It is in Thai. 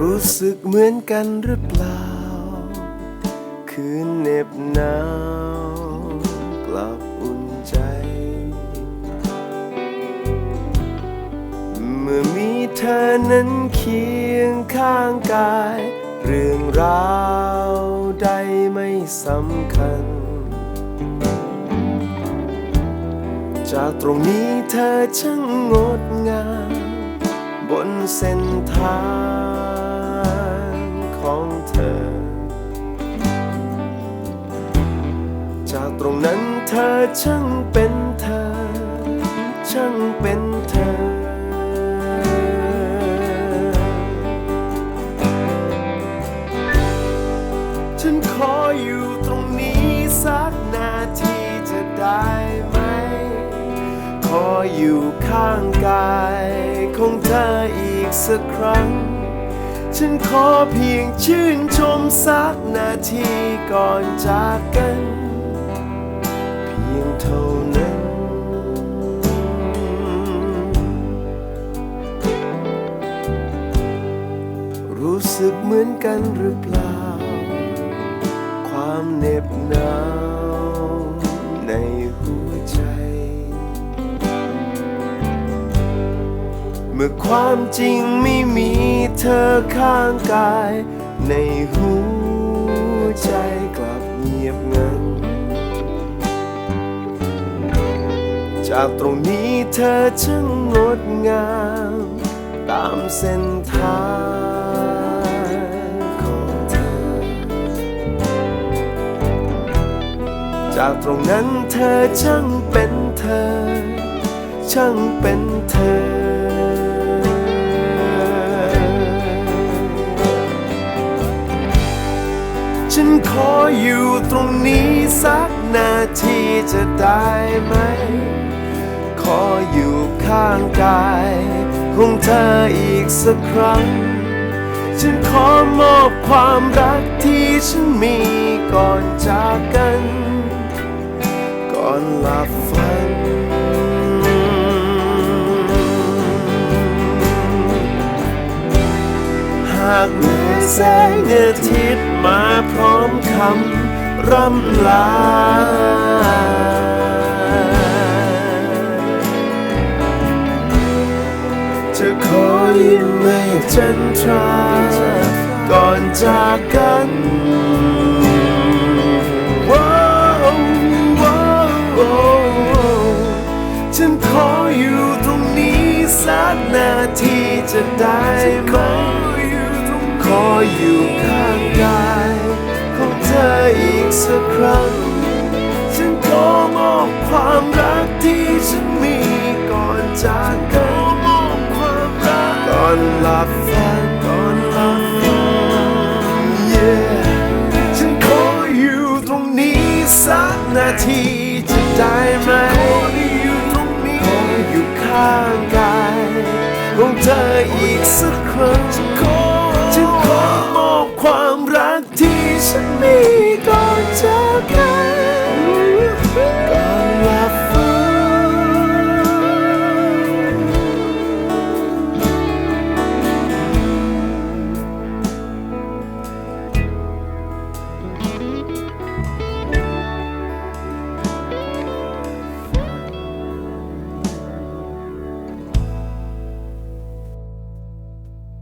รู้สึกเหมือนกันหรือเปล่า คืนเหน็บหนาวกลับอุ่นใจ เมื่อมีเธอนั้นเคียงข้างกาย เรื่องราวใดไม่สำคัญ จากตรงนี้เธอช่างงดงามบนเส้นทาง เธอ จากตรงนั้นเธอช่างเป็นเธอ ช่างเป็นเธอ ฉันขออยู่ตรงนี้สักนาทีจะได้ไหม ขออยู่ข้างกายของเธออีกสักครั้ง ฉันขอเพียงชื่นชมสักนาทีก่อนจากกัน เพียงเท่านั้น รู้สึกเหมือนกันหรือเปล่า ความเหน็บหนาวในหัวใจ เมื่อความจริงไม่มีเธอข้างกาย ในหัวใจกลับเงียบงัน จากตรงนี้เธอช่างงดงาม ตามเส้นทางของเธอ จากตรงนั้นเธอช่างเป็นเธอ ช่างเป็นเธอ ฉันขออยู่ตรงนี้สักนาทีจะได้ไหม ขออยู่ข้างกายของเธออีกสักครั้ง ฉันขอมอบความรักที่ฉันมีก่อนจากกัน ก่อนหลับฝันหาก แสงอาทิตย์มาพร้อมคำร่ำลา จะขอยิ้มให้จันทราก่อนจากกันว้าวว้าวว้าวฉันขออยู่ตรงนี้สักนาทีจะได้ไหม ขออยู่ข้างกายของเธออีกสักครั้ง ฉันขอมอบความรักที่ฉันมีก่อนจากกันก่อนหลับฝันก่อนหลับฝัน yeah ฉันขออยู่ตรงนี้สักนาทีจะได้ไหมขออยู่ตรงนี้ขออยู่ข้างกายของเธออีกสักครั้ง